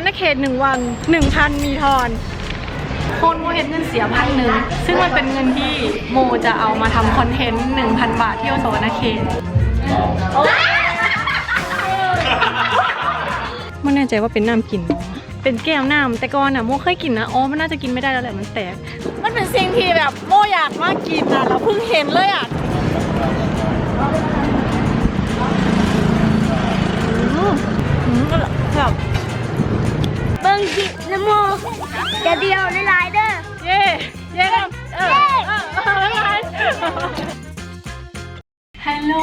รรณเขตหนึ่งวันหนึ่งพันมีทอนโคนโมเห็นเงินเสียพันหนึ่งซึ่งมันเป็นเงินที่โมจะเอามาทำคอนเทนต์หนึ่งพันบาทเที่ยวสวรรณเขตไม่แน่ใจว่าเป็นน้ำกิน เป็นแก้วน้ำแต่ก่อนอะโมเคยกินนะอ๋อมันน่าจะกินไม่ได้แล้วแหละมันแตก มันเป็นสิ่งที่แบบโมอยากมากกินอะเราเพิ่งเห็นเลยอะอืมอืมแบบ งจินโมจะเดียวในไลน์เด้อเย่เย่เออเย่เออ ฮัลโหล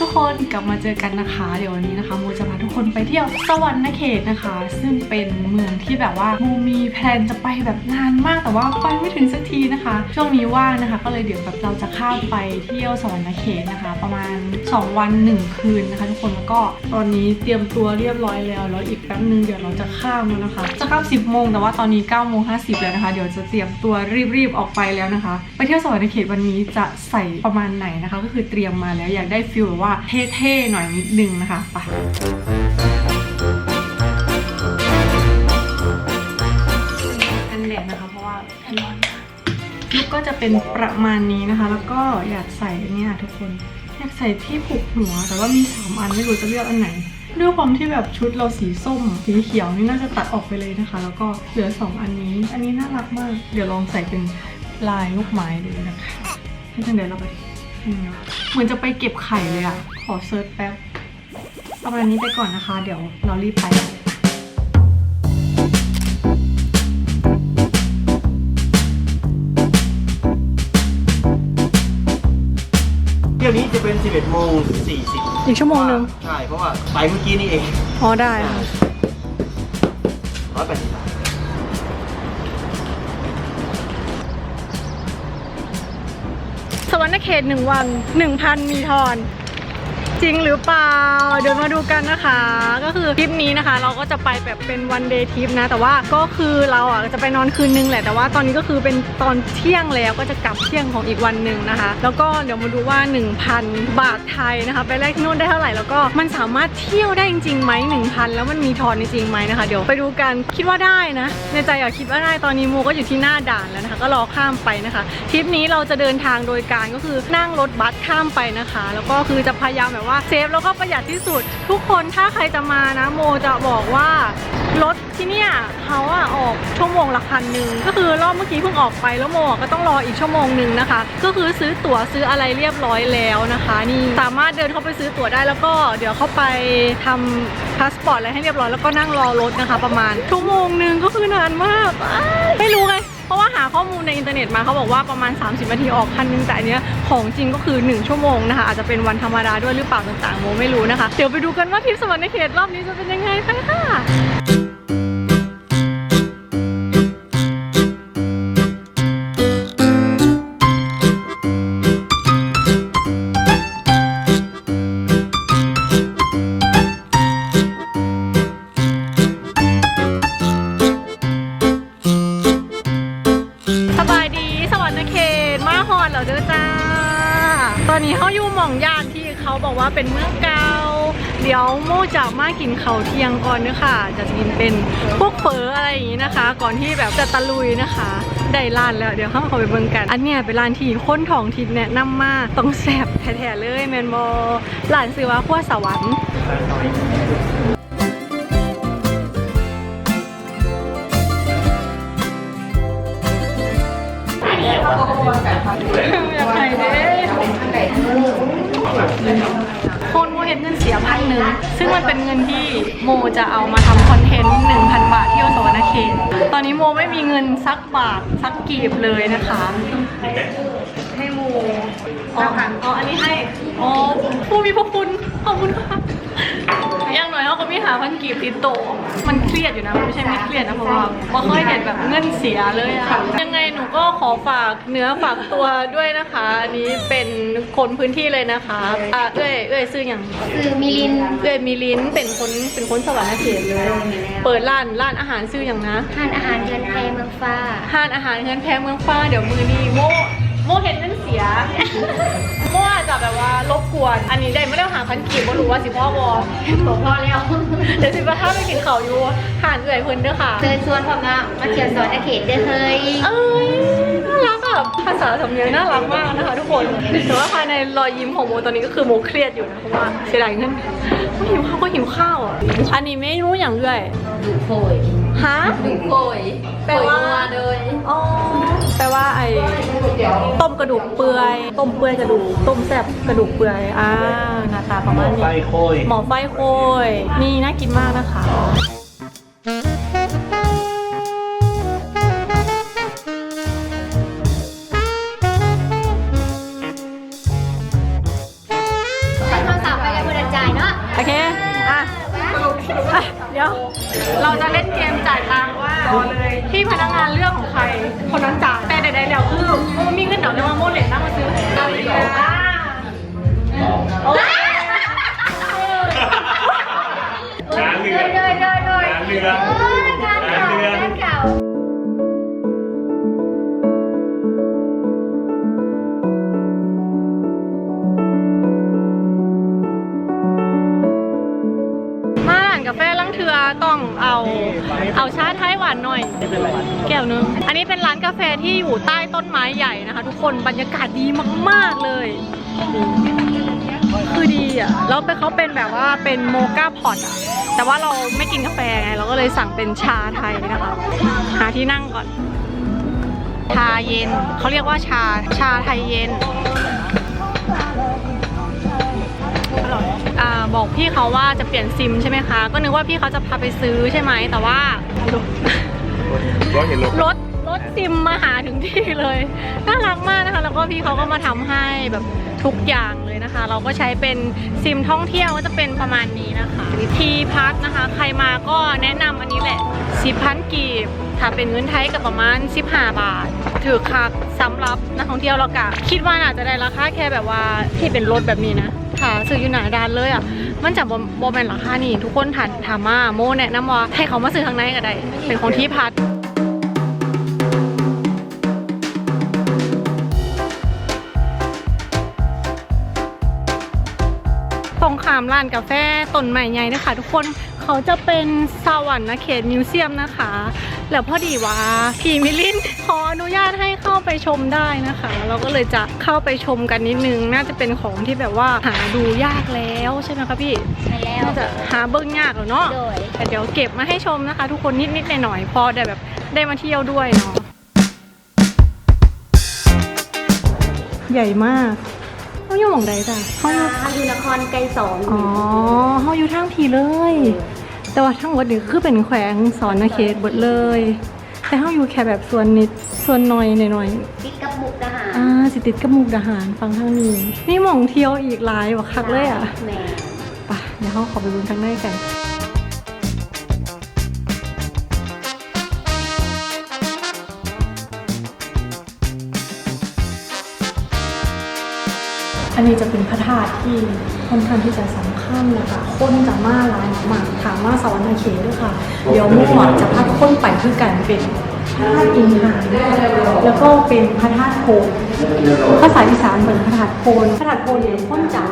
ทุกคนกลับมาเจอกันนะคะ เดี๋ยววันนี้นะคะโมจะพาทุกคนไปเที่ยวสวรรค์เขตนะคะ ซึ่งเป็นเมืองที่แบบว่าโมมีแพลนจะไปแบบนานมากแต่ว่าไปไม่ถึงสักทีนะคะ ช่วงนี้ว่างนะคะ ก็เลยเดี๋ยวแบบเราจะข้ามไปเที่ยวสวรรค์เขตนะคะ ประมาณ 2 วัน 1 คืนนะคะ ทุกคนแล้วก็ตอนนี้เตรียมตัวเรียบร้อยแล้วแล้วอีกแป๊บนึงเดี๋ยวเราจะข้ามแล้วนะคะ จะข้าม10โมงแต่ว่าตอนนี้9โมง50แล้วนะคะ เดี๋ยวจะเตรียมตัวรีบๆออกไปแล้วนะคะ ไปเที่ยวสวรรค์เขตวันนี้จะใส่ประมาณไหนนะคะ ก็คือเตรียมมาแล้วอยากได้ฟิลแบบว่าเท่ๆหน่อยนิดนึงนะคะไปกันแดดนะคะเพราะว่าร้อนลุกก็จะเป็นประมาณนี้นะคะ แล้วก็อยากใส่เนี่ยทุกคน อยากใส่ที่ผูกหัว แต่ว่ามีสามอันไม่รู้จะเลือกอันไหนด้วยความที่แบบชุดเราสีส้ม สีเขียวนี่น่าจะตัดออกไปเลยนะคะ แล้วก็เหลือสองอันนี้ อันนี้น่ารักมาก เดี๋ยวลองใส่เป็นลายลูกไม้ดูนะคะให้จังเดี๋ยวเราไป เหมือนจะไปเก็บไข่เลยอะขอเซิร์ชแป๊บเอาประมาณนี้ไปก่อนนะคะ เดี๋ยวเรารีบไปเที่ยวนี้จะเป็น 11โมง40อีกชั่วโมงหนึ่งใช่ เพราะว่าไปเมื่อกี้นี่เองอ๋อได้ค่ะ ร้อยแปดสิบ ณเขตหนึ่งวันหนึ่งพันมีทอน จริงหรือเปล่า เดี๋ยวมาดูกันนะคะ ก็คือทริปนี้นะคะ เราก็จะไปแบบเป็นวันเดย์ทริปนะ แต่ว่าก็คือเราอะจะไปนอนคืนนึงแหละ แต่ว่าตอนนี้ก็คือเป็นตอนเที่ยงแล้วก็จะกลับเที่ยงของอีกวันหนึ่งนะคะ แล้วก็เดี๋ยวมาดูว่า 1,000 บาทไทยนะคะไปแลกที่นู่นได้เท่าไหร่ แล้วก็มันสามารถเที่ยวได้จริงๆไหม1,000 แล้วมันมีทอนจริงไหมนะคะ เดี๋ยวไปดูกัน คิดว่าได้นะ ในใจอยากคิดว่าได้ ตอนนี้โมก็อยู่ที่หน้าด่านแล้วนะคะ ก็รอข้ามไปนะคะทริปนี้เราจะเดินทางโดยการก็คือนั่งรถบัสข้ามไปนะคะ แล้วก็คือจะพยายามแบบว่าเซฟแล้วก็ประหยัดที่สุด ทุกคนถ้าใครจะมานะโมจะบอกว่ารถที่เนี่ยเขาอะออกชั่วโมงละพันหนึ่งก็คือรอบเมื่อกี้เพิ่งออกไปแล้วโมก็ต้องรออีกชั่วโมงหนึ่งนะคะ ก็คือซื้อตั๋วซื้ออะไรเรียบร้อยแล้วนะคะนี่สามารถเดินเข้าไปซื้อตั๋วได้แล้วก็เดี๋ยวเข้าไปทำพาสปอร์ตอะไรให้เรียบร้อยแล้วก็นั่งรอรถนะคะ ประมาณชั่วโมงหนึ่งก็คือนานมากไม่รู้ไง ราะว่าหาข้อมูลในอินเทอร์เน็ตมาเขาบอกว่าประมาณ 30นาทีออกคันนึงแต่อันเนี้ยของจริงก็คือ 1 ชั่วโมงนะคะ อาจจะเป็นวันธรรมดาด้วยหรือเปล่าต่างๆโมไม่รู้นะคะ เดี๋ยวไปดูกันว่าทริปสวรรค์เขตรอบนี้จะเป็นยังไงไปค่ะ บอกว่าเป็นเมืองเก่าเดี๋ยวโมจะมากินเขาวเที่ยงก่อนเนอะค่ะ จะกินเป็นพวกเฟออะไรอย่างนี้นะคะ ก่อนที่แบบจะตะลุยนะคะได้ร้านแล้วเดี๋ยวเข้ามาไปเบิ่งกัน อันเนี้ยเป็นร้านที่คนท้องถิ่นแนะนำมาต้องแซ่บแท้ๆเลยแมนบอร้านซื้อว่าขั้วสวรรค์อยากไปเด้ คนโมเห็นเงินเสียพันหนึ่งซึ่งมันเป็นเงินที่โมจะเอามาทำคอนเทนต์1,000 บาทเที่ยวสวรรณเขตตอนนี้โมไม่มีเงินสักบาทสักกีบเลยนะคะ ให้โมอ๋ออ๋ออันนี้ให้อ๋อผู้มีพระคุณขอบคุณค่ะาก็มีหาพันกีบติดโตะมันเครียดอยู่นะมันไม่ใช่ไม่เครียดนะเพราะว่าบ่เคยเห็นแบบเงินเสียเลยอะยังไงหนูก็ขอฝากเนื้อฝากตัวด้วยนะคะ อันนี้เป็นคนพื้นที่เลยนะคะอ่าเอ้ยเอ้ยซื้ออย่างคือมิลินเอ้ยมีลิ้นเป็นคนเป็นคนสวรรค์เขตเลย เปิดร้านร้านอาหารซื้ออย่างนะ ทานอาหารเดือนไทยเมืองฟ้า ห้านอาหารเงินแพงเมืองฟ้าเดี๋ยวมือนี้โม โมเห็นเงินเสีย โมอาจจะแบบว่ารบกวน อันนี้ได้ไม่ได้หาพันกีบก็รู้ว่าสิพ่อวอบอกพ่อแล้วเดี๋ยวสิพ่อถ้าไปกินเขาวอยู่ห่านเอื่อยเพิ่นเด้อค่ะเชิญชวนพ่อมามาเที่ยวสวนอาเขตได้อเฮ้ยเอ้ยน่ารักแบบภาษาสำเนียงน่ารักมากนะคะทุกคนแต่ว่าภายในรอยยิ้มของโมตอนนี้ก็คือโมเครียดอยู่นะเพราะว่าเสียดายเงินก็หิวข้าวก็หิวข้าวอะอันนี้ไม่รู้อย่างเอื่อยดูโคย ฮะดูโคยแปลว่าโคยนัเลยอ๋อแปลว่าไอ้ต้มกระดูกเปื่อย ต้มเปื่อยกระดูก ต้มแซ่บกระดูกเปื่อย อ่าหน้าตาประมาณไฟนี้โคยหมอไฟโคยนี่น่ากินมากนะคะ โอ้ยงานเรืเลอยเลยเลยเลยงานเรือเอองานเก่างานเก่ามาร้านกาแฟลังเทือต้องเอาเอาชาไทยหวานหน่อย แก้วนึง อันนี้เป็นร้านกาแฟที่อยู่ใต้ต้นไม้ใหญ่นะคะ ทุกคนบรรยากาศดีมาก ๆ เลย คือดีอะแล้วเป็นเขาเป็นแบบว่าเป็นโมกาพอตอะแต่ว่าเราไม่กินกาแฟไงเราก็เลยสั่งเป็นชาไทยนะคะหาที่นั่งก่อน ชาเย็นเขาเรียกว่าชาชาไทยเย็นอ่าบอกพี่เขาว่าจะเปลี่ยนซิมใช่ไหมคะ ก็นึกว่าพี่เขาจะพาไปซื้อใช่ไหมแต่ว่า รถเห็นรถรถรถซิมมาหาถึงที่เลยน่ารักมากนะคะ แล้วก็พี่เขาก็มาทำให้แบบทุกอย่างเลย นะคะ เราก็ใช้เป็นซิมท่องเที่ยวก็จะเป็นประมาณนี้นะคะทีพัทนะคะ ใครมาก็แนะนำอันนี้แหละสิบพันกีบถ้าเป็นเงินไทยก็ประมาณ 15 บาท ถือคักสำหรับนักท่องเที่ยวเรากะคิดว่าน่าจะได้ราคาแค่แบบว่าที่เป็นรถแบบนี้นะค่ะซื้ออยู่หนาดานเลยอะ มันจะบโบแมนราคานี่ ทุกคนถามถามมาโมแนะนำว่าให้เขามาซื้อทางในก็ได้ เป็นของที่พัท ตรงขามร้านกาแฟต้นใหม่ใหญ่นะคะทุกคนเขาจะเป็นสวรรค์เขตมิวเซียมนะคะ แล้วพอดีว่าพี่มิลินขออนุญาตให้เข้าไปชมได้นะคะ เราก็เลยจะเข้าไปชมกันนิดนึง น่าจะเป็นของที่แบบว่าหาดูยากแล้วใช่ไหมคะพี่ใช่แล้วน่าจะหาเบิ้งยากแล้วเนาะโดยแต่เดี๋ยวเก็บมาให้ชมนะคะ ทุกคนนิดๆหน่อยๆพอได้แบบได้มาเที่ยวด้วยเนาะใหญ่มาก เขาอยู่หม่องใดจ้ะเขาอยู่อยู่นครไกรสอนอ๋อเขาอยู่ทางผีเลย แต่ว่าทั้งหมดนี่คือเป็นแขวงสอนนาเขตหมดเลย แต่เขาอยู่แค่แบบส่วนนิดส่วนน้อยหน่อยติดกับมุกดาหารๆอ่าสิติดกับมุกดาหารฟังทางนี้นี่หม่องเที่ยวอีกหลายว่ะคักเลยอะแหม่ไปเดี๋ยวเขาขอไปดูทางในกัน นนี้จะเป็นพระธาตุที่ค่อนข้างที่จะสำคัญนะคะคนจะมาหลายมากถามว่าสวรรค์เขตด้วยค่ะ เดี๋ยวมั่วจะพาทุกคนไปคือกันเป็นพระธาตุอินทาแล้วก็เป็นพระธาตุโพนภาษาอีสานเป็นพระธาตุโพนพระธาตุโพนเนี่ยคนจาก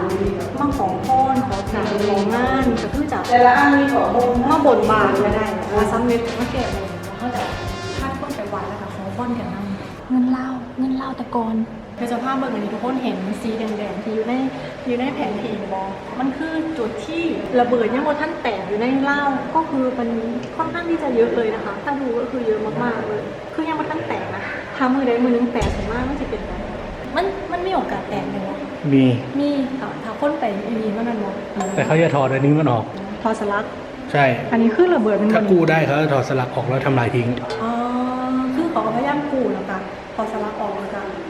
มาขอพรขอพรของงานก็คือจากแต่ละอันมีขอพรมาบนบานก็ได้มาซ้ำเน็ตมาแก่เลยเขาจะพาคนไปวัดแล้วก็ขอพรกันนั่เงินเล่าเงินเล่าตะกอน คือสภาพเบิ่งอันนี้ทุกคนเห็นสีแดงๆที่อยู่ในอยู่ในแผนที่บอมันคือจุดที่ระเบิดยังว่าท่านแตกอยู่ในเล่าก็คือมันค่อนข้างที่จะเยอะเลยนะคะ ถ้าดูก็คือเยอะมากๆเลย คือยังว่าท่านแตกนะถ้ามือใดมือหนึงแตกส่วนมากมันจะเป็นแบบมันมันไม่โอกาสแตกเลยวะมีมีค่ะถ้าคนไปอีนีมันนั่นเนาะแต่เขาจะถอดอันนี้มันออกทอสลักใช่ อันนี้คือระเบิดมันถ้ากู้ได้เขาจะถอดสลักออกแล้วทำลายทิ้งอ๋อคือเขาก็พยายามกู้แล้วกันทอสลักออกแล้วกันทำล่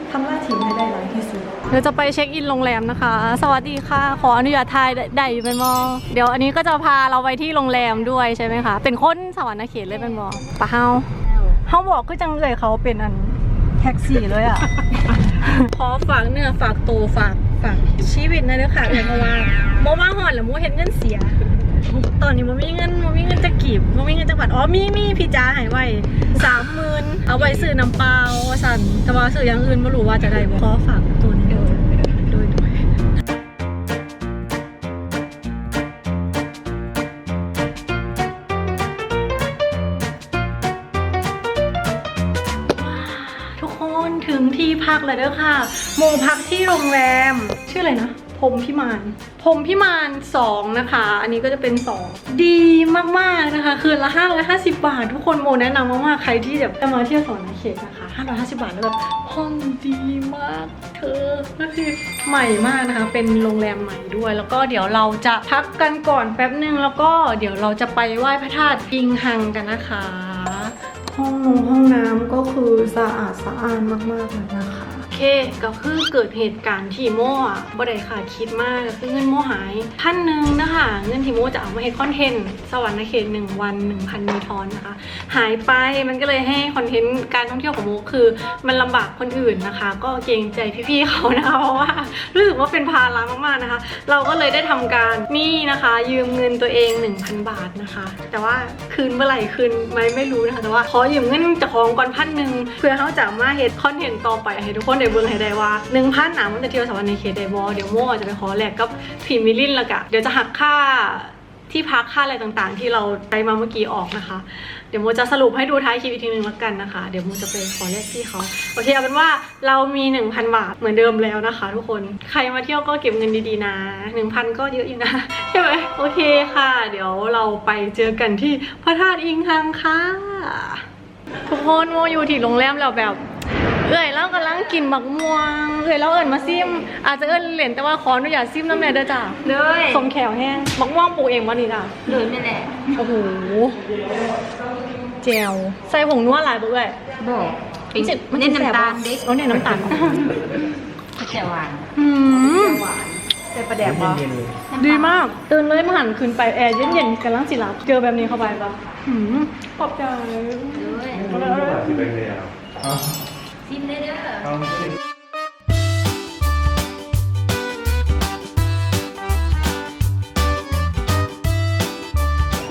เดี๋ยวจะไปเช็คอินโรงแรมนะคะ สวัสดีค่ะ ขออนุญาตทายได้ยูเป็นมอ เดี๋ยวอันนี้ก็จะพาเราไปที่โรงแรมด้วยใช่ไหมคะ เป็นคนสวรรค์เขตเลยเป็นมอปะเฮาเฮาบอกก็จังเลยเขาเป็นอันแท็กซี่เลยอะ ขอฝากเนื้อฝากตัวฝากฝากชีวิตนะเด้อค่ะเพราะว่าโมมาหอนแล้วโมเห็นเงินเสีย ตอนนี้มันมีเงินมันมีเงินจะกีบมันมีเงินจะบัตรอ๋อมีมีพี่จ้าใหายไว้สามหมื่นเอาไว้ซื้อน้ำเปล่าสันแต่ว่าซื้ออย่างอื่นไม่รู้ว่าจะได้บ่ขอฝากตัว แล้วค่ะ โมพักที่โรงแรม ชื่ออะไรนะพรมพิมานพรมพิมาน2นะคะ อันนี้ก็จะเป็น 2 ดีมากๆนะคะคืนละ 550 บาท ทุกคนโมแนะนำมากๆใครที่แบบจะมาเที่ยวสอนนเขตนะคะ550 บาทแล้วแบบห้องดีมากเธอก็คือใหม่มากนะคะ เป็นโรงแรมใหม่ด้วย แล้วก็เดี๋ยวเราจะพักกันก่อนแป๊บนึง แล้วก็เดี๋ยวเราจะไปไหว้พระธาตุอิงหังกันนะคะ ห้องนงห้องน้ำก็คือสะอาดสะอ้านมากๆเลยนะคะ เคก็คือเกิดเหตุการณ์ที่โม่อะบ่ได้ค่ะคิดมากก็คือเงินโม่หายพันหนึ่งนะคะเงินที่โม่จะเอามาให้คอนเทนต์สวรรค์เขตหนึ่งวันหนึ่งพันมีทอนนะคะ หายไปมันก็เลยให้คอนเทนต์การท่องเที่ยวของโมคือ มันลำบากคนอื่นนะคะ ก็เกรงใจพี่ๆเขานะคะเพราะว่ารู้สึกว่าเป็นภาระมากๆนะคะ เราก็เลยได้ทำการนี่นะคะ ยืมเงินตัวเอง 1,000 บาทนะคะ แต่ว่าคืนเมื่อไหร่คืนไหมไม่รู้นะคะแต่ว่าขอยืมเงินจากของก่อนพันหนึ่งเพื่อเขาจะมาเฮ็ดคอนเทนต์ต่อไปให้ทุกคนได้เบิ่งให้ได้ว่า1,000หนามันจะเที่ยวสวรรค์ในเขตไดบอเดี๋ยวโม่จะไปขอแลกกับพิมมิลินและกะเดี๋ยวจะหักค่าที่พักค่าอะไรต่างๆ ที่เราได้มาเมื่อกี้ออกนะคะ เดี๋ยวโมจะสรุปให้ดูท้ายคลิปอีกทีนึงแล้วกันนะคะ เดี๋ยวโมจะไปขอแลกพี่เขาโอเคเอาเป็นว่าเรามี 1,000 บาทเหมือนเดิมแล้วนะคะ ทุกคนใครมาเที่ยวก็เก็บเงินดีๆนะ1,000 ก็เยอะอยู่นะใช่ไหมโอเคค่ะ เดี๋ยวเราไปเจอกันที่พระธาตุอิงคังค่ะทุกคนโมอยู่ที่โรงแรมแล้วแบบ เอ้ยเรากำลังกินบักม่วง เอ้ยเราเอิญมาซิม อาจจะเอิญเหรียญแต่ว่าขออนุญาตซิมน้ำแน่เด้อจ้าเลยสมแขวแห้งบักม่วงปลูกเองวะนี่จ้าเลยนี่แหละโอ้โหเจลใส่ผงนัวหลายบ่เอ้ยบอกมันสิมันสิเน้นแสบน้ำตาบ่ลเด็กโอ้เนี่ยน้ำตาลแต่หวานอืมใส่ประแดกบ่เย็นๆเลยดีมากตื่นเลยมาหันขึ้นไปแอร์เย็นๆกำลังสิหลับเจอแบบนี้เข้าไปปะหืมขอบใจเลย ซิมได้เด้อ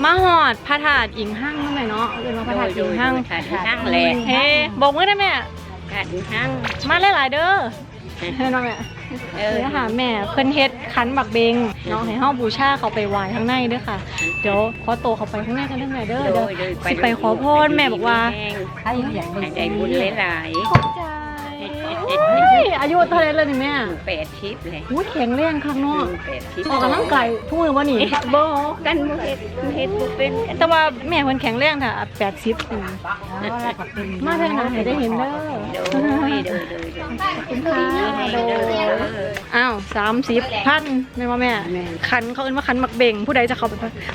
มาหอดพระธาตุอิงห้างนั่นแหละเนาะเป็นว่าพระธาตุอิงห้างขาดห้างแหละเฮ้บอกมือได้แม่ขาดห้างมาหลายๆเด้อเฮ้น้องแม่ เอเอออค่ะแม่เพิ่นเฮ็ดคันบักเบงเนาะให้เฮาบูชาเขาไปไหว้ข้างในเด้อค่ะ เดี๋ยวขอโตวเขาไปข้างในกันเด้อแม่เด้อโดเดี๋ยวยโดยสิไปขอพรแม่บอกว่าให้อยากได้บุญหลายขอบใจเฮ้ยอายุเท่าไหร่แล้วนี่แม่ๆแปดชิปเลยอุ้ยแข็งแรงข้างนอกแปดชิปออกกำลังกายทุกมื้อบ่นี่บ่กันบุเฮ็ดเฮ็ดบุเป็นกันแต่ว่าแม่เพิ่นแข็งแรงถ้า80ปีมาเท่านั้นให้ได้เห็นเด้อ โดยโดยโดย โดยคุณค่ะโดยโดยอ้าวสามสิบพันแม่ว่าแม่ คันเขาเอิ้นว่าคันมักเบ่งผู้ใดจะเข้าไป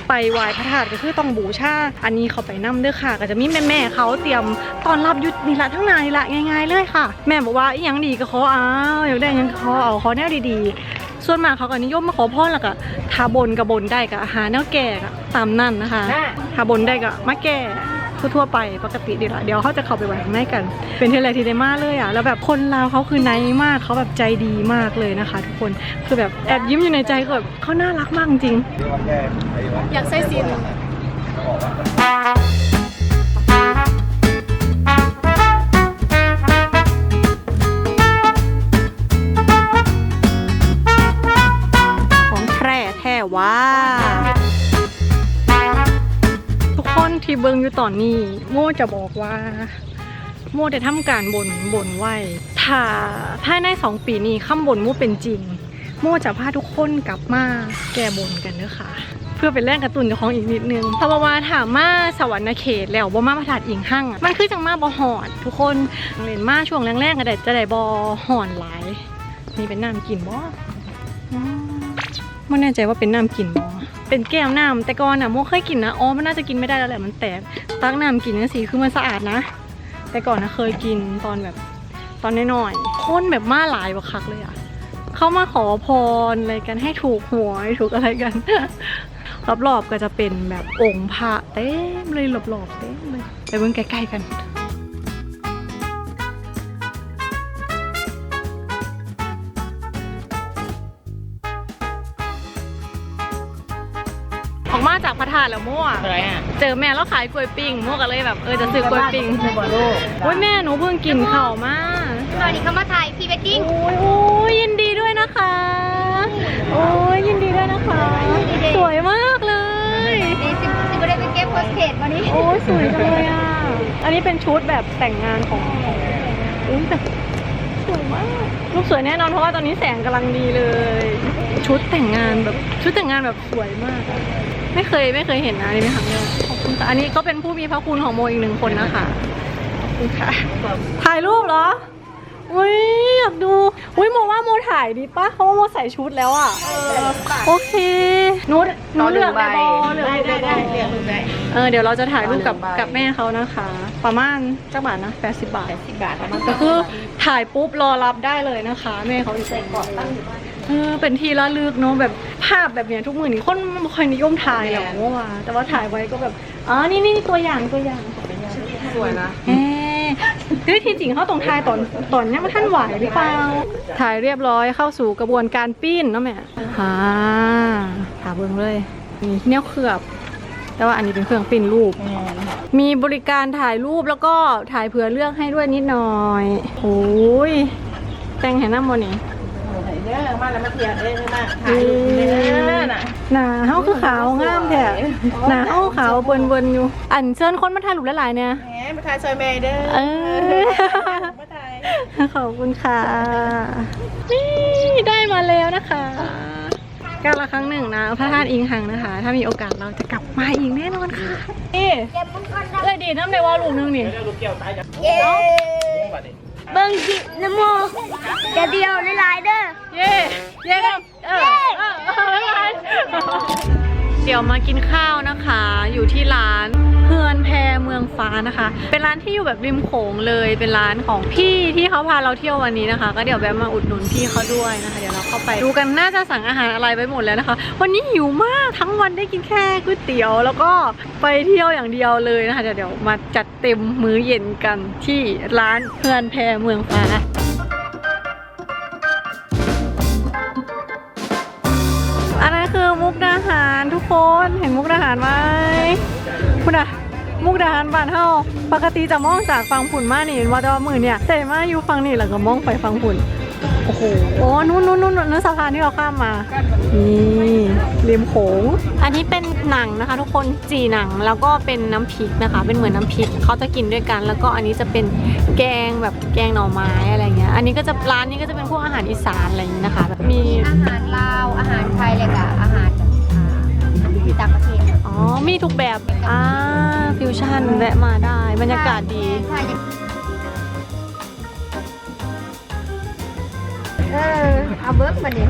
ไปไหว้พระธาตุก็คือต้องบูชาอันนี้เขาไปนํเด้อค่ะ ก็จะมีแม่แม่ๆเขาเตรียมตอนรับอยุดนี่ละทั้งนายละง่าย ๆ เลยค่ะ แม่บอกว่าอีหยังดีก็ขอเอาอยากได้หยังก็ขอเอาขอแนวดีๆ ส่วนมากเขาก็นิยมมาขอพรแล้วก็ถ้าบนกับบนได้ก็หาแนวแก่ก็ตามนั่นนะคะถ้าบนได้ก็มาแก้ ทั่วๆไปปกติดีละเดี๋ยวเขาจะเข้าไปไหว้ข้างในกัน เป็นเทเลทีเดมากเลยอะแล้วแบบคนลาวเขาคือไนท์มากเขาแบบใจดีมากเลยนะคะ ทุกคนคือแบบแอบยิ้มอยู่ในใจก็แบบเขาน่ารักมากจริง อยากใส่ซีนของแท้แท้ว่า ที่เบิงอยู่ตอนนี้ โม่จะบอกว่า โม่ได้ทำการบนบนไหวถ้าภายในสองปีนี้คำบนโม่เป็นจริง โม่จะพาทุกคนกลับมาแก้บนกันเด้อค่ะ เพื่อเป็นแรงกระตุ้นของอีกนิดนึงเพราะว่าถามมาสวรรค์เขตแล้วบ่มาประทาดอิงหั่งอะมันคือจังมาบ่หอด ทุกคนเล่นมาช่วงแรกๆก็ได้จะได้บ่หอนหลายนี่เป็นน้ำกินบ่อืมไม่แน่ใจว่าเป็นน้ำกินบ่ เป็นแก้วน้ำแต่ก่อนอะโมเคยกินนะอ๋อมันน่าจะกินไม่ได้แล้วแหละมันแตกตักน้ำกินนั่นสิคือมันสะอาดนะ แต่ก่อนนะเคยกินตอนแบบตอนน้อยๆคนแบบมาหลายกว่าคักเลยอะเขามาขอพรอะไรกันให้ถูกหวยถูกอะไรกันรอบๆก็จะเป็นแบบองค์พระเต็มเลยรอบๆเต็มเลยไปเบิ่งใกล้ๆกัน ออกมามาจากพระธาตุแล้วมั่วอะไรอะเจอแม่แล้วขายกล้วยปิ้งมั่วก็เลยแบบเออจะซื้อกล้วยปิ้งโอ้ยแม่หนูเพิ่งกินข้าวมาตอนนี้เขามาถ่ายพรีเวดดิ้งโอ้ยโอ้ยยินดีด้วยนะคะ โอ้ยยินดีด้วยนะคะ สวยมากเลยนี่สิสิบได้ไปเก็บโพสเทสวันนี้โอ้ยสวยจังเลยอะอันนี้เป็นชุดแบบแต่งงานของอุ้ยแต่สวยมากรูปสวยแน่นอนเพราะว่าตอนนี้แสงกำลังดีเลย ชุดแต่งงานแบบชุดแต่งงานแบบสวยมากอะ ไม่เคยไม่เคยเห็นนะอันนี้เป็นครั้งแรกขอบคุณค่ะอันนี้ก็เป็นผู้มีพระคุณของโมอีกหนึ่งคนนะคะขอบคุณค่ะถ่ายรูปเหรออุ้ยอยากดูอุ้ยโมว่าโมถ่ายดีปะเพราะว่าโมใส่ชุดแล้วอะโอเคหนูหนูเลือกได้บอเลือกได้ได้เรียกลูกได้เออเดี๋ยวเราจะถ่ายรูปกับเอาหนึ่งใบกับแม่เขานะคะ ประมาณจักบาทนะ80บาทสิบบาทประมาณก็คือถ่ายปุ๊บรอรับได้เลยนะคะ แม่เขาอยู่ใส่ก่อนตั้งอยู่บ้าน เออเป็นที่ระลึกเนาะแบบภาพแบบเนี้ยทุกมือนี่คนไม่ค่อยนิยมถ่ายหรอกเมื่อวานแต่ว่าถ่ายไว้ก็แบบอ๋อนี่นี่ตัวอย่างตัวอย่างสวยนะเอ๊ะเฮ้ยที่จริงเขาต้องถ่ายตอนตอนเนี้ยมันท่านไหวหรือเปล่าถ่ายเรียบร้อยเข้าสู่กระบวนการปิ้นเนาะแม่ฮ่าถาเบิ่งเลยนี่เนี่ยเคลือบ แต่ว่าอันนี้เป็นเครื่องปิ้นรูป มีบริการถ่ายรูปแล้วก็ถ่ายเผื่อเลือกให้ด้วยนิดหน่อยโอ้ยแต่งเห็นหน้าโมนี่ เด้อมาแล้วมาเที่ยวเด้อมาถ่ายรูปเด้อน่ะ หนาเฮาคือขาวงามแท้หนาเฮาขาวเบิ่นเบิ่นๆอยู่ อันเชิญคนมาถ่ายรูปหลายๆเนี่ย แหมมาถ่ายซอยแม่เด้อเออ มาถ่ายขอบคุณค่ะ นี่ได้มาแล้วนะคะการละครั้งหนึ่งนะพระธาตุอิงหังนะคะ ถ้ามีโอกาสเราจะกลับมาอีกแน่นอนค่ะนี่เก็บมันก่อนนะเลยดีน้ำในวอลลุ่มนึงนี่เย้ เบิ้งกิน้ำโมจะเดียวในไลน์เด้อเย่เย่ครับเออเออเออบ๊ายบายเดี๋ยวมากินข้าวนะคะ อยู่ที่ร้าน เฮือนแพเมืองฟ้านะคะ เป็นร้านที่อยู่แบบริมโขงเลย เป็นร้านของพี่ที่เขาพาเราเที่ยววันนี้นะคะ ก็เดี๋ยวแวะมาอุดหนุนพี่เขาด้วยนะคะ เดี๋ยวเราเข้าไปดูกันน่าจะสั่งอาหารอะไรไปหมดแล้วนะคะ วันนี้หิวมากทั้งวันได้กินแค่ก๋วยเตี๋ยว แล้วก็ไปเที่ยวอย่างเดียวเลยนะคะเดี๋ยวเดี๋ยวมาจัดเต็มมื้อเย็นกันที่ร้านเฮือนแพเมืองฟ้าอันนั้นคือมุกดาหารทุกคนเห็นมุกดาหารไหม คุณอะมุกดาหารบ้านเฮาปกติจะมองจากฟังผุ่นมานี่ว่าแต่ว่ามือเนี่ยแต่มาอยู่ฟังนี่แล้วก็มองไปฟังผุ่นโอ้โหโอ้นู่นนู่นนู่นนู่นสะพานที่เราข้ามมานี่ริมโขงอันนี้เป็นหนังนะคะ ทุกคนจีหนังแล้วก็เป็นน้ำพริกนะคะ เป็นเหมือนน้ำพริกเขาจะกินด้วยกัน แล้วก็อันนี้จะเป็นแกงแบบแกงหน่อไม้อะไรเงี้ยอันนี้ก็จะร้านนี้ก็จะเป็นพวกอาหารอีสานอะไรอย่างนี้นะคะแบบมีอาหารลาวอาหารไทยเลยกับอาหารต่างประเทศอ๋อ มีทุกแบบ อ่า ฟิวชั่นแวะมาได้ บรรยากาศดี เออ เอาเบิร์กมาดิ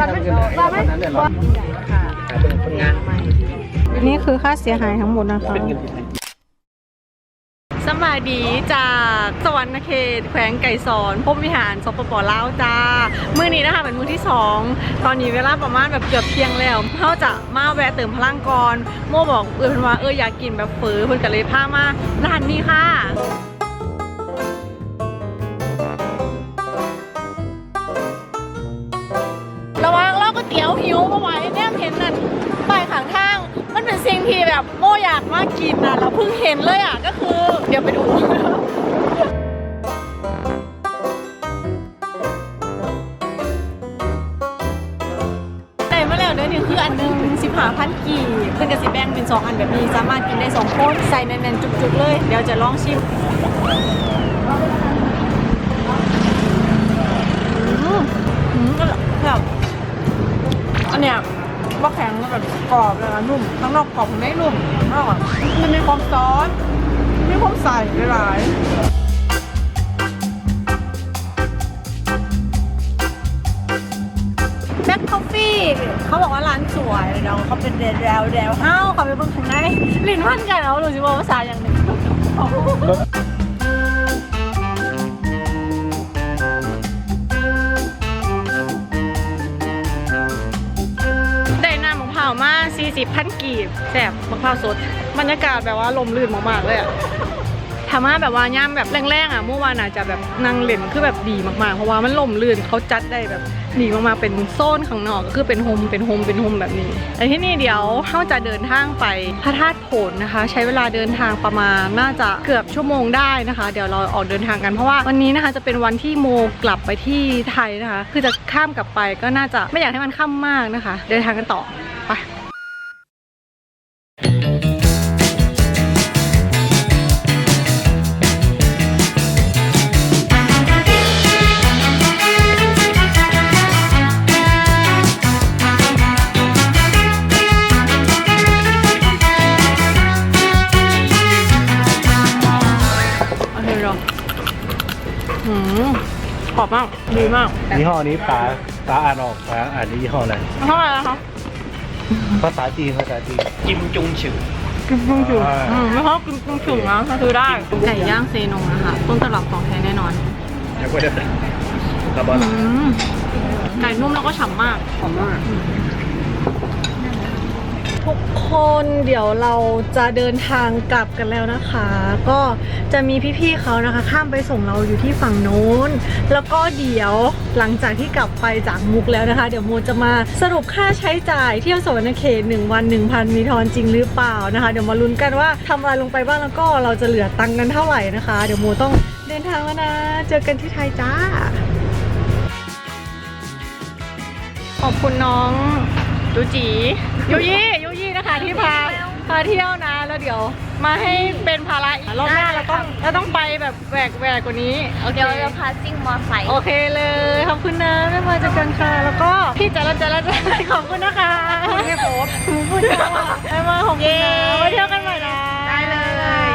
มันไม่มันไม่นี่คือค่าเสียหายทั้งหมดนะคะสำบายดีจากสวรรค์เขตแขวงไก่สอนพมวิหารสปปลาวจ้ามื้อนี้นะคะเป็นมื้อที่สองตอนนี้เวลาประมาณแบบเกือบเที่ยงแล้วเขาจะมาแวะเติมพลังก่อนโม่บอกเออเพิ่นว่าเอออยากกินแบบเฟอเพิ่นก็เลยพามาร้านนี้ค่ะ แบบโมอยากมากกินนะเราเพิ่งเห็นเลยอะก็คือ เดี๋ยวไปดูแต่มาแล้วเดี๋ยวนี้คืออันหนึ่งสิบห้าพันกี่เพื่อนกับสิแบงเป็นสองอันแบบนี้สามารถกินได้สองคนใส่แน่นๆจุกๆเลย เดี๋ยวจะลองชิมอืมอืมก็แบบอันเนี้ย ว่าแข็งแบบกรอบเลยนะนุ่มข้างนอกกรอบข้างในนุ่มข้างนอกอะมันมีความซอสมีความใส่หลายแบ็คคอฟฟี่เขาบอกว่าร้านสวยเดี๋ยวเขาเป็นเดรวเดรวอ้าวเขาไปเบิ่งข้างในลิ้นพันกันแล้วหนูจะบอกภาษาอย่างหนึ่ง มา40พันกีบแซ่บมะพร้าวสดบรรยากาศแบบว่าลมลื่นมากๆเลยอะถามว่าแบบว่าย่ามแบบแรงๆอะเมื่อวานอาจจะแบบนั่งเล่นคือแบบดีมากๆ เพราะว่ามันลมลื่นเขาจัดได้แบบดีมากๆเป็นโซนข้างนอกก็คือเป็นโฮมเป็นโฮมเป็นโฮมแบบนี้แต่ที่นี่เดี๋ยวเขาจะเดินทางไปพระธาตุโผนนะคะ ใช้เวลาเดินทางประมาณน่าจะเกือบชั่วโมงได้นะคะ เดี๋ยวเราออกเดินทางกันเพราะว่าวันนี้นะคะจะเป็นวันที่โมกลับไปที่ไทยนะคะ คือจะข้ามกลับไปก็น่าจะไม่อยากให้มันข้ามมากนะคะ เดินทางกันต่อไป อบมาก ดีมากยี่ห้อนี้ปลาปลาอ่านออกปลาอ่านยี่ห้ออะไรเท่าไหร่แล้วคะภาษาจีนภาษาจีนกิมจุงฉือกินกุ้งฉุงอ่าอืมไม่ชอบกินกุ้งฉุงนะถ้าซื้อได้ไก่ย่างเซนงนะคะต้นตลับของแท้แน่นอนยังไม่ได้กระบอกอืมไก่นุ่มแล้วก็ฉ่ำมากหอมมาก ทุกคนเดี๋ยวเราจะเดินทางกลับกันแล้วนะคะ ก็จะมีพี่ๆเขานะคะ ข้ามไปส่งเราอยู่ที่ฝั่งโน้น แล้วก็เดี๋ยวหลังจากที่กลับไปจากมุกแล้วนะคะ เดี๋ยวโมจะมาสรุปค่าใช้จ่ายเที่ยวสวรรณเขต1วัน1,000มีทอนจริงหรือเปล่านะคะ เดี๋ยวมาลุ้นกันว่าทำอะไรลงไปบ้างแล้วก็เราจะเหลือตังค์กันเท่าไหร่นะคะ เดี๋ยวโมต้องเดินทางแล้วนะ เจอกันที่ไทยจ้า ขอบคุณน้องยูจี ยูยี่ยูยี่นะคะที่พาพาเที่ยวนะ แล้วเดี๋ยวมาให้เป็นภาระอีกรอบหน้าเราต้องเราต้องไปแบบแหวกแหวกกว่านี้โอเคเดี๋ยวจะพาซิ่งมอไซค์โอเคเลยขอบคุณนะไม่มาเจอกันค่ะแล้วก็พี่จ๋าละจ๋าละจ๋าขอบคุณนะคะไม่โพสคุณไม่มาขอบคุณนะไว้เที่ยวกันใหม่นะได้เลย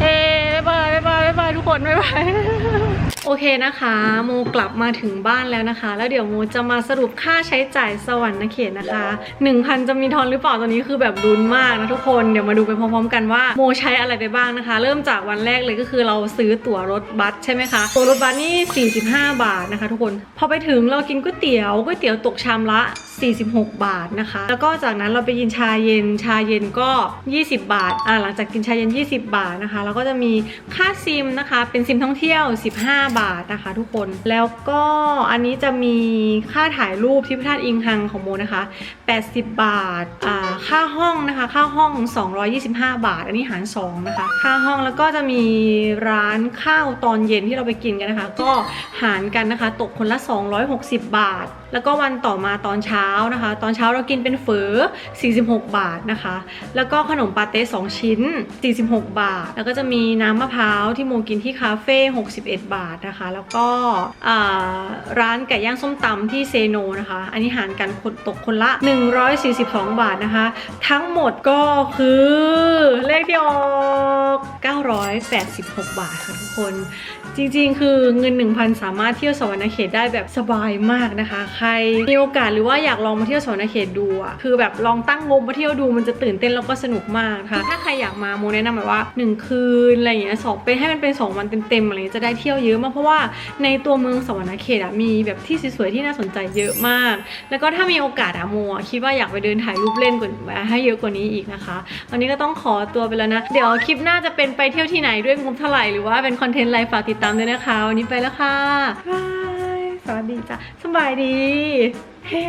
เฮ้บ๊ายบายบ๊ายบายบ๊ายบายทุกคนบ๊ายบาย โอเคนะคะโมกลับมาถึงบ้านแล้วนะคะ แล้วเดี๋ยวโมจะมาสรุปค่าใช้จ่ายสวรรค์เขตนะคะ 1,000 จะมีทอนหรือเปล่าตอนนี้คือแบบลุ้นมากนะทุกคนเดี๋ยวมาดูไปพร้อมๆกันว่าโมใช้อะไรไปบ้างนะคะ เริ่มจากวันแรกเลยก็คือเราซื้อตั๋วรถบัสใช่ไหมคะตั๋วรถบัสนี่ 45 บาทนะคะ ทุกคนพอไปถึงเรากินก๋วยเตี๋ยวก๋วยเตี๋ยวตกชามละ 46 บาทนะคะ แล้วก็จากนั้นเราไปกินชาเย็นชาเย็นก็ 20 บาทอ่าหลังจากกินชาเย็น 20 บาทนะคะ แล้วก็จะมีค่าซิมนะคะ เป็นซิมท่องเที่ยว 15 บาทนะคะทุกคน แล้วก็อันนี้จะมีค่าถ่ายรูปที่พระธาตุอิงหังของโมนะคะ 80 บาทอ่าค่าห้องนะคะ ค่าห้อง 225 บาท อันนี้หาร 2 นะคะ ค่าห้องแล้วก็จะมีร้านข้าวตอนเย็นที่เราไปกินกันนะคะ ก็หารกันนะคะ ตกคนละ 260 บาท แล้วก็วันต่อมาตอนเช้านะคะ ตอนเช้าเรากินเป็นเฝอ46 บาทนะคะ แล้วก็ขนมปาเต้2ชิ้น 46 บาท แล้วก็จะมีน้ำมะพร้าวที่โมกินที่คาเฟ่61 บาทนะคะ แล้วก็ร้านไก่ย่างส้มตำที่เซโนนะคะ อันนี้หารกันคนตกคนละ 142 บาทนะคะ ทั้งหมดก็คือเลขที่ออก986 บาทค่ะทุกคน จริงๆ คือเงิน 1,000 สามารถเที่ยวสวรรณเขตได้แบบสบายมากนะคะ ใครมีโอกาสหรือว่าอยากลองมาเที่ยวสวรรณเขตดูอะคือแบบลองตั้งงบมาเที่ยวดูมันจะตื่นเต้นแล้วก็สนุกมากค่ะถ้าใครอยากมาโมแนะนำแบบว่า 1 คืนอะไรอย่างเงี้ยสองเป็นให้มันเป็น 2 วันเต็มๆอะไรเงี้ยจะได้เที่ยวเยอะมากเพราะว่าในตัวเมืองสวรรณเขตอะมีแบบที่สวยๆที่น่าสนใจเยอะมาก แล้วก็ถ้ามีโอกาสอะโมคิดว่าอยากไปเดินถ่ายรูปเล่นกว่าให้เยอะกว่านี้อีกนะคะ วันนี้ก็ต้องขอตัวไปแล้วนะ เดี๋ยวคลิปหน้าจะเป็นไปเที่ยวที่ไหนด้วยงบเท่าไหร่หรือว่าเป็นคอนเทนต์อะไรฝากติดตามด้วยนะคะ วันนี้ไปแล้วค่ะบายสวัสดีจ้ะสบายดีเฮ้